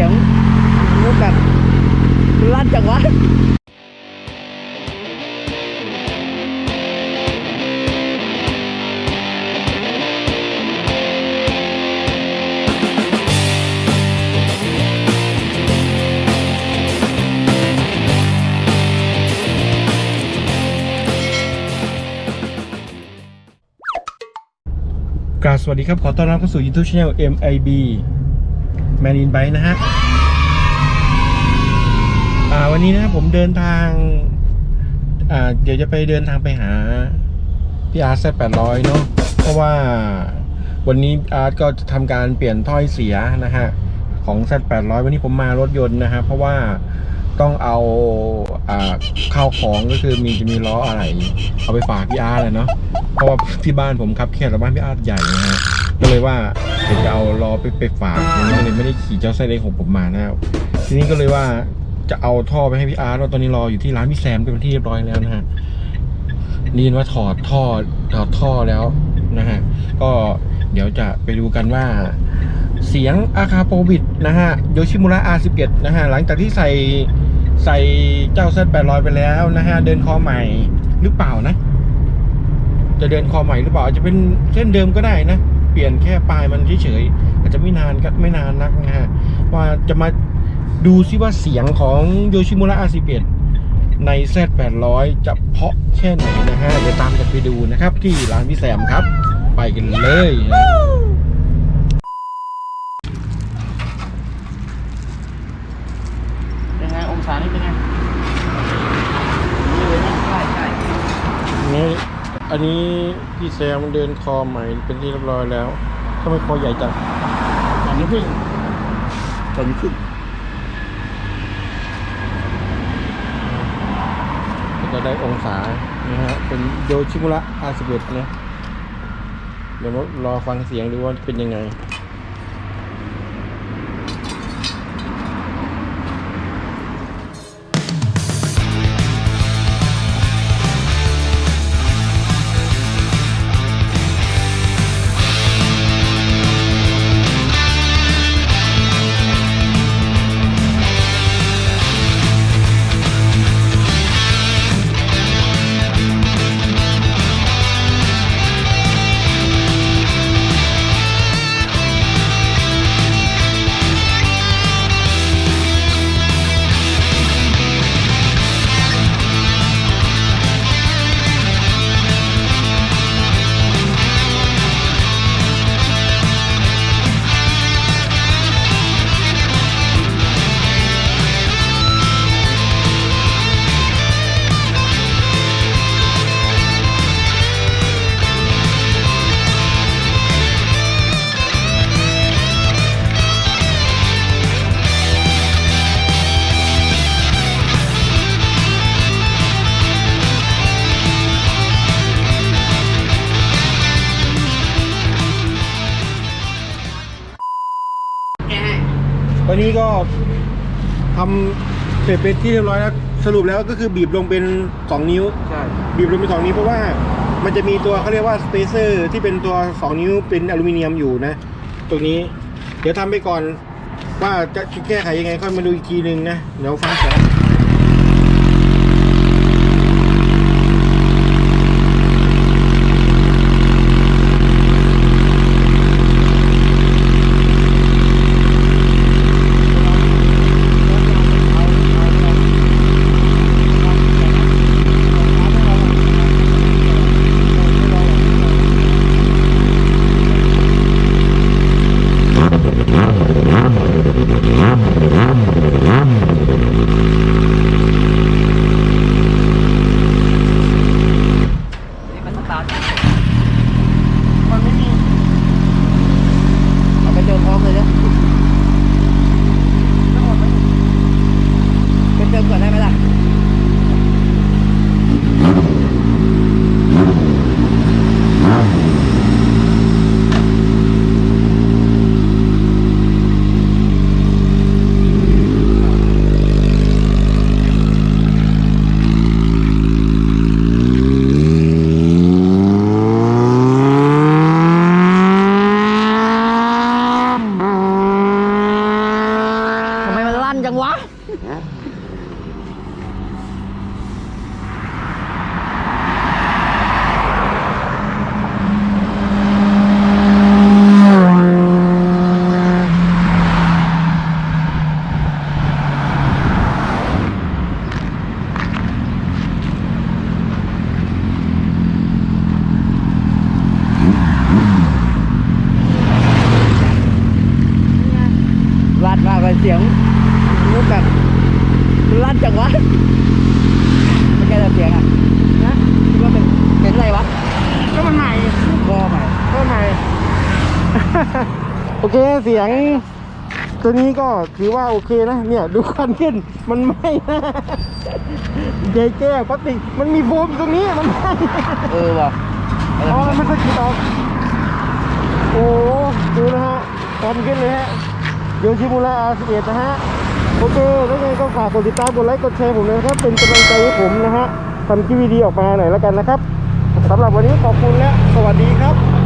สียงมุกแบบลั่นจังวะกราบสวัสดีครับ ขอต้อนรับเข้าสู่ YouTube Channel MIB Man in Bike นะฮะอ่าวันนี้นะผมเดินทางอ่าเดี๋ยวจะไปเดินทางไปหาพี่อาร์ตแซแปดร้อยเนาะเพราะว่าวันนี้อาร์ตก็จะทำการเปลี่ยนถ้อยเสียนะฮะของแซแปดร้อยวันนี้ผมมารถยนต์นะฮะเพราะว่าต้องเอาอ่าข้าวของก็คือมีจะมีล้ออะไร เอาไปฝากพี่อาร์ตเลยเนาะเพราะว่าที่บ้านผมครับแค่แต่บ้านพี่อาร์ตใหญ่นะฮะ ก็เลยว่าเดี๋ยวจะเอาล้อไปไปฝากผมก็เลยไม่ได้ขี่เจ้าไซเล็กของผมมานะครับ ทีนี้ก็เลยว่าจะเอาท่อไปให้พี่อาร์ตว่าตอนนี้รออยู่ที่ร้านพี่แซมเป็นที่เรียบร้อยแล้วนะฮะได้ยินว่าถอดท่อถอดท่อแล้วนะฮะก็เดี๋ยวจะไปดูกันว่า เสียงอาคาโปวิดนะฮะโยชิมุระ R11 นะฮะหลังจากที่ใส่ใส่เจ้าเซต800ไปแล้วนะฮะเดินคอใหม่หรือเปล่านะ จะเดินคอใหม่หรือเปล่าอาจจะเป็นเส้นเดิมก็ได้นะ ปลี่ยนแค่ปลายมันเฉยๆอาจจะไม่นานก็ไม่นานนักนะฮะว่าจะมาดูซิว่าเสียงของโยชิมุระอาซิเปียดใน Z800 จะเพาะแค่ไหนนะฮะเดี๋ยวตามกันไปดูนะครับ ที่ร้านพี่แซมครับ ไปกันเลย ยังไงองศานี่เป็นไงนี่เลยนะใช่ใช่ นี่ อันนี้พี่แซมเดินคอใหม่เป็นที่เรียบร้อยแล้วทำไมคอใหญ่จังสองนิ้วครึ่งสองนิ้วครึ่งก็จะได้องศานะฮะเป็นโยชิมุระ R11 นะเดี๋ยวรอฟังเสียงดูว่าเป็นยังไง ตอนนี้ก็ทำเสร็จเป็นที่เรียบร้อยแล้วสรุปแล้วก็คือบีบลงเป็น 2 นิ้ว ใช่บีบลงเป็น2นิ้วเพราะว่ามันจะมีตัวเขาเรียกว่าสเปเซอร์ที่เป็นตัว 2 นิ้วเป็นอลูมิเนียมอยู่นะ ตรงนี้ เดี๋ยวทำไปก่อนว่าจะแก้ไขยังไงค่อยมาดูอีกทีนึงนะ เดี๋ยวฟังเสียง สียงรูปแบบลั่นจังวะเป็นไงแต่เสียงอะนะคิดว่าเป็นเป็นอะไรวะก็มันใหม่ก็ใหม่ก็ใหม่โอเคเสียง ตัวนี้ก็ถือว่าโอเคนะเนี่ยดูควันขึ้นมันไหม้นะเจแก้วพลาสติกมันมีโฟมอยู่ตรงนี้มันไหม้เออว่ะอ๋อมันสะกิดออกโอ้โหดูนะฮะควันขึ้นเลยฮะโยชิมุระอาสิเอ็ดนะฮะ โอเคแล้วไงก็ฝากกดติดตามกดไลค์กดแชร์ผมเลยนะครับ เป็นกำลังใจให้ผมนะฮะทำคลิปวิดีๆออกมาหน่อยแล้วกันนะครับสำหรับวันนี้ขอบคุณและสวัสดีครับ